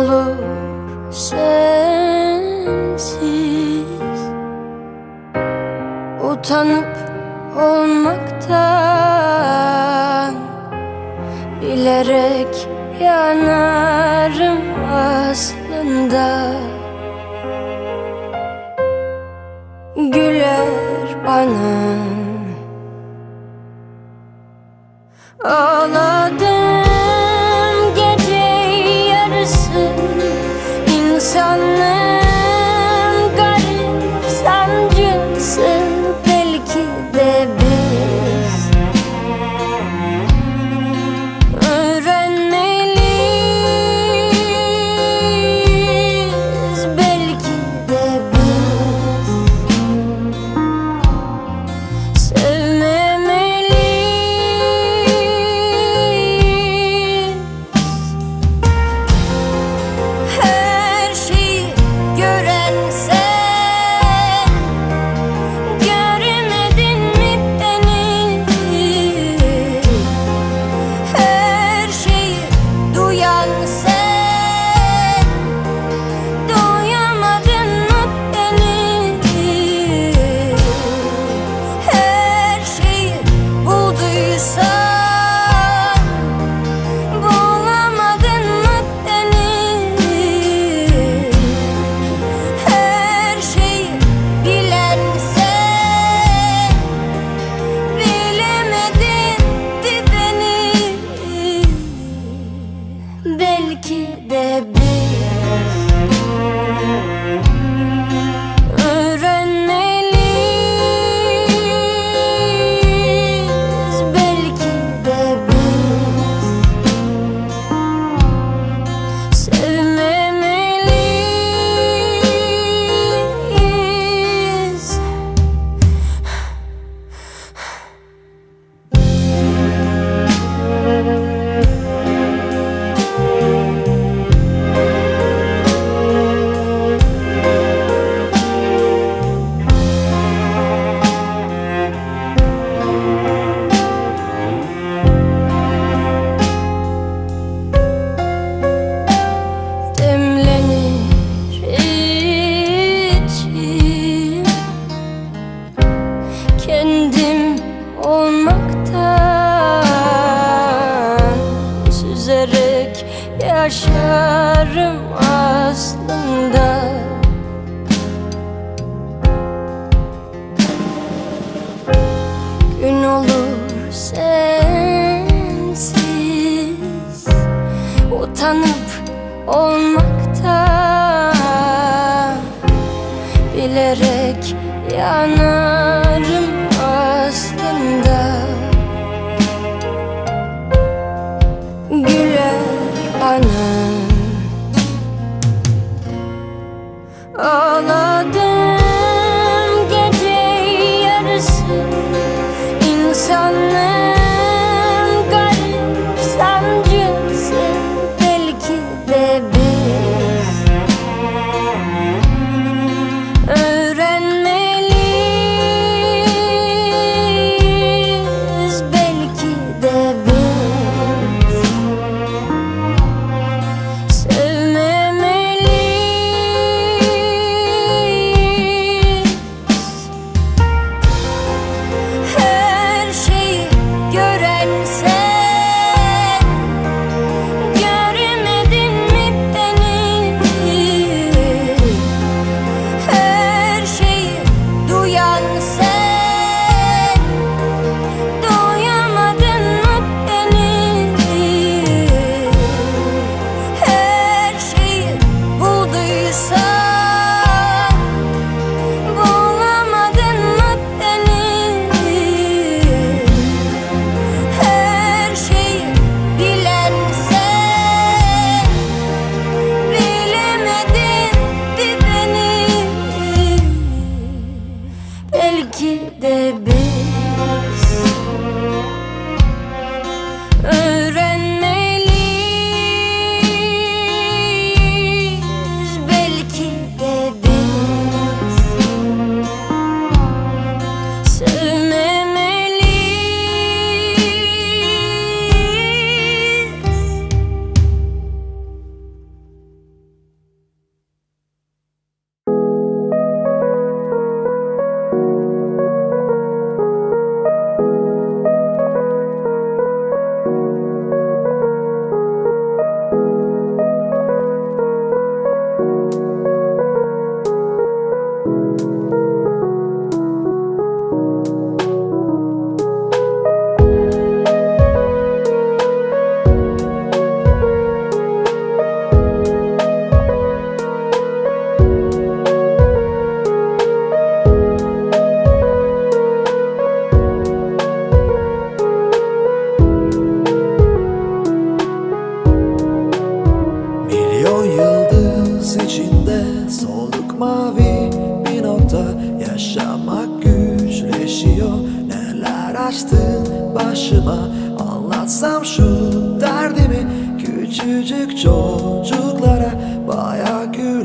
olur sensiz. Utanıp olmaktan Bilerek yanarım aslında. Güler bana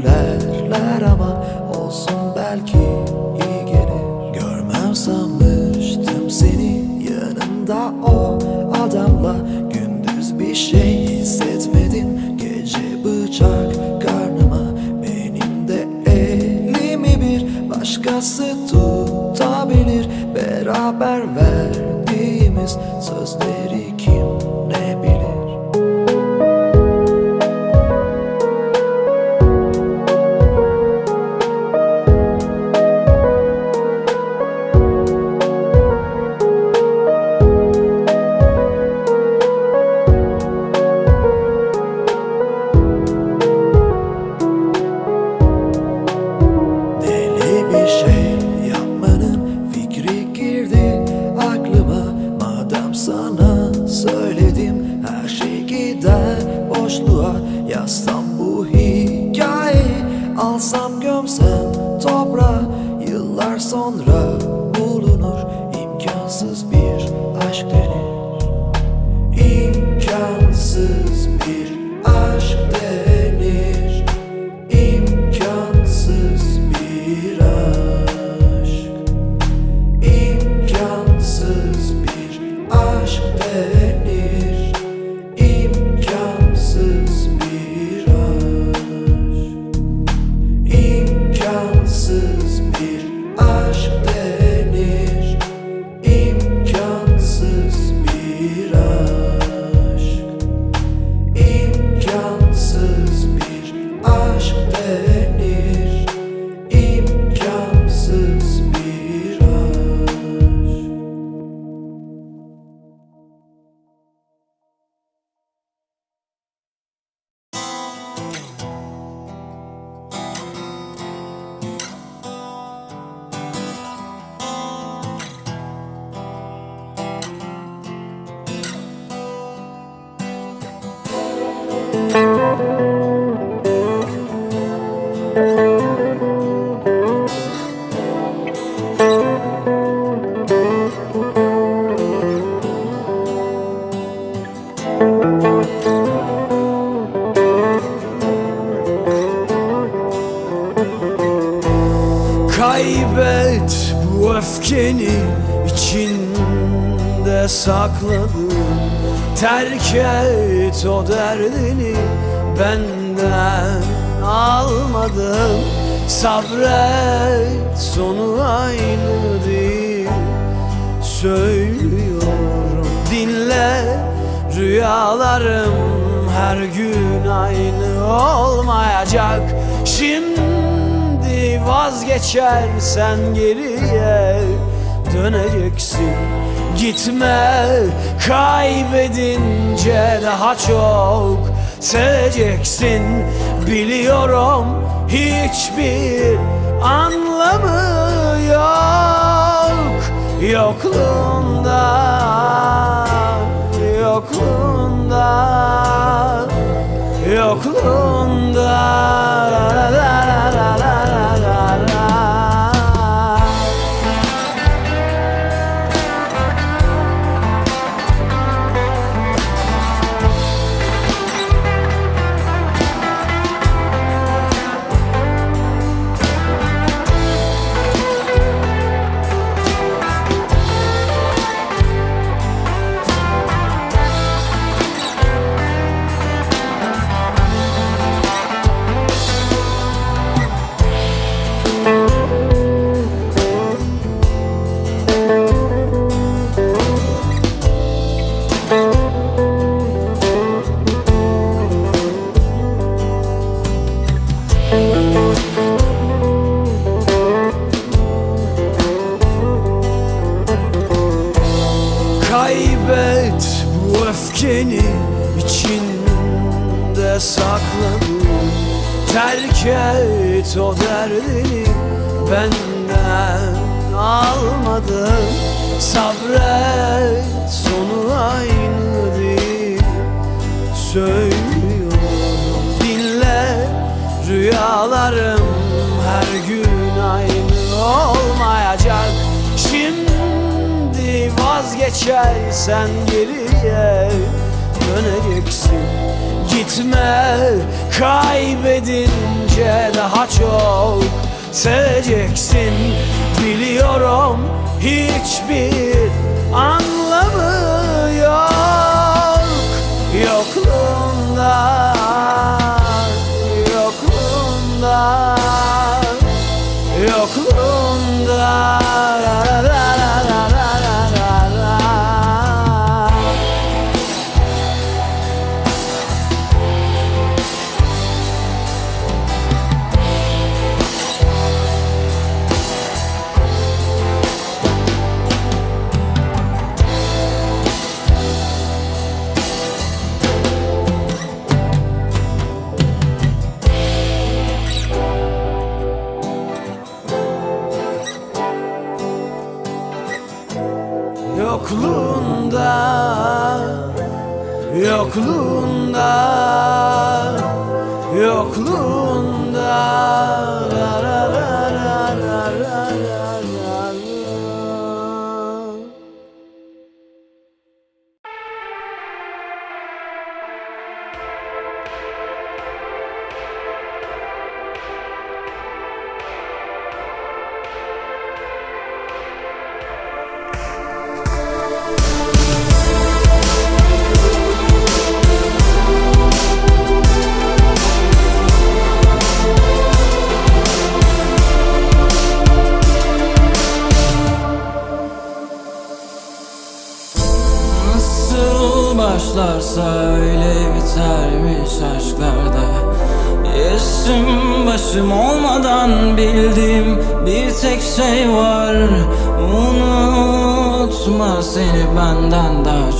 Gülerler ama Olsun belki aşk denir et o derdini benden almadın. Sabret sonu aynı değil. Söylüyorum dinle. Rüyalarım her gün aynı olmayacak. Şimdi vazgeçersen geriye döneceksin Gitme. Kaybedince daha çok seveceksin. Biliyorum hiçbir anlamı yok. Yokluğunda Yokluğunda Yokluğunda derdini benden almadın. Sabret sonu aynı değil. Söylüyorum dinle. Rüyalarım her gün aynı olmayacak. Şimdi vazgeçersen geriye döneceksin. Gitme kaybedince daha çok seveceksin. Biliyorum hiçbir anlamı yok. Yokluğunda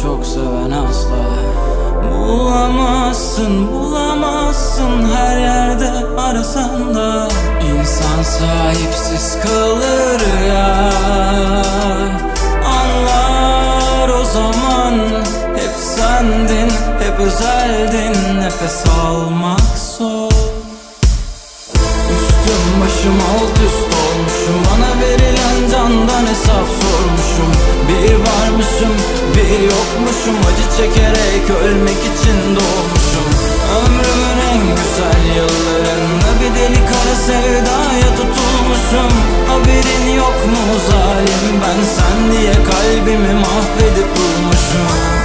çok seven asla Bulamazsın, bulamazsın her yerde arasan da. İnsan sahipsiz kalır ya. Anlar o zaman Hep sendin, hep özeldin. Nefes almak zor. Üstüm başım alt üst olmuşum Bana verilen candan hesap sormuşum. Bir varmışım bir yokmuşum. Acı çekerek ölmek için doğmuşum. Ömrümün en güzel yıllarında Bir deli kara sevdaya tutulmuşum. Haberin yok mu zalim Ben sen diye kalbimi mahvedip durmuşum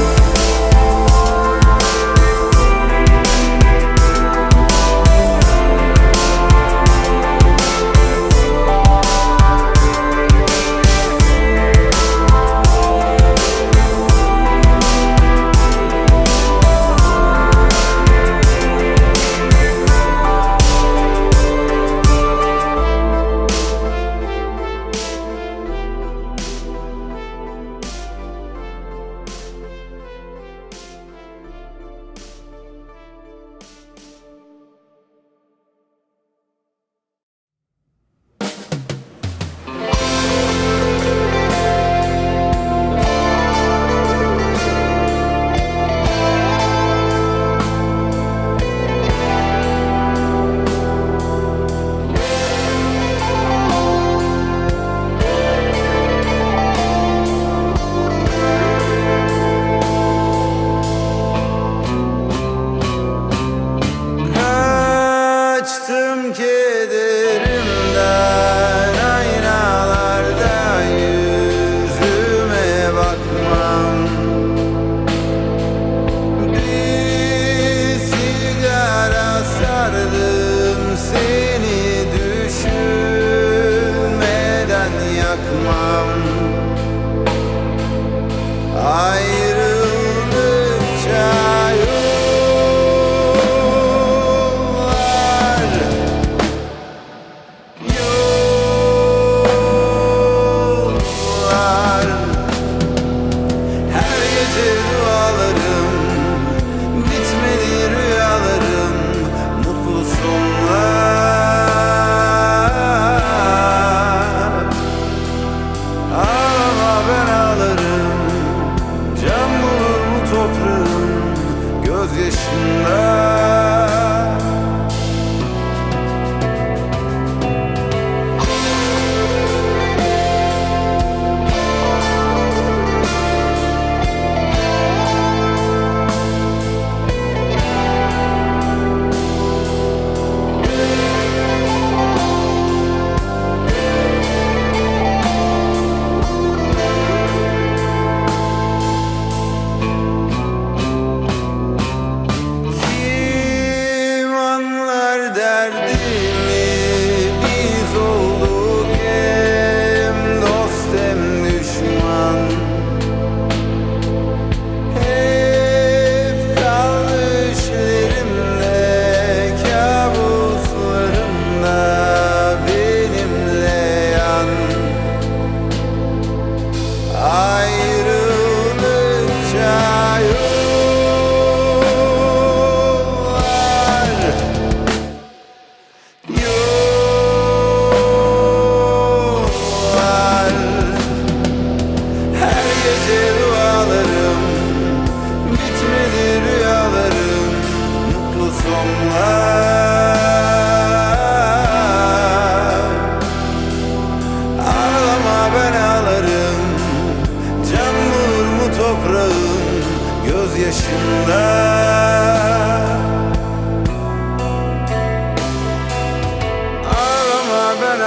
ben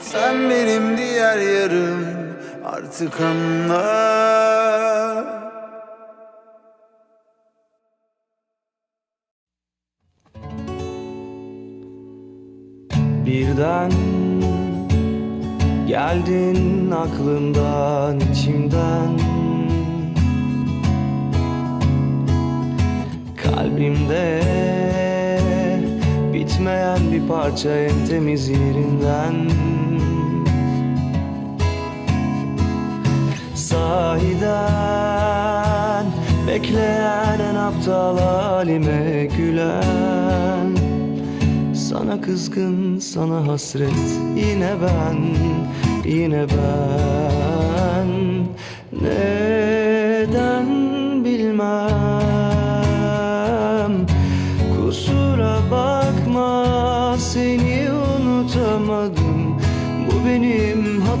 Sen benim diğer yarım. Artık anla. Birden geldin aklımdan içimden. Kalbimde bitmeyen bir parça en temiz yerinden. Sahiden bekleyen en aptal halime gülen. Sana kızgın, sana hasret Yine ben, yine ben. Neden bilmem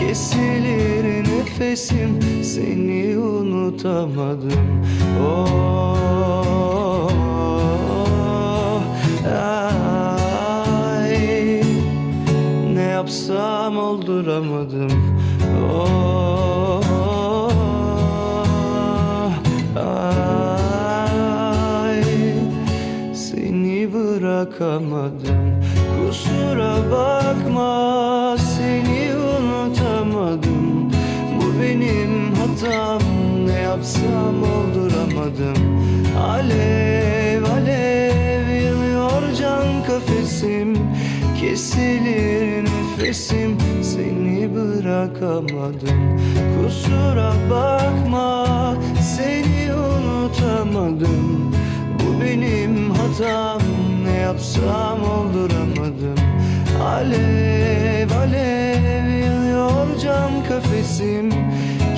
Kesilir nefesim seni unutamadım. Oh, ay, ne yapsam olduramadım. Oh, ay, seni bırakamadım. Kusura bakma yapsam olduramadım Alev alev yanıyor can kafesim. Kesilir nefesim seni bırakamadım. Kusura bakma seni unutamadım. Bu benim hatam ne yapsam olduramadım Alev alev yanıyor cam kafesim.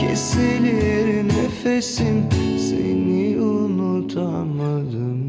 Kesilir nefesim. Seni unutamadım.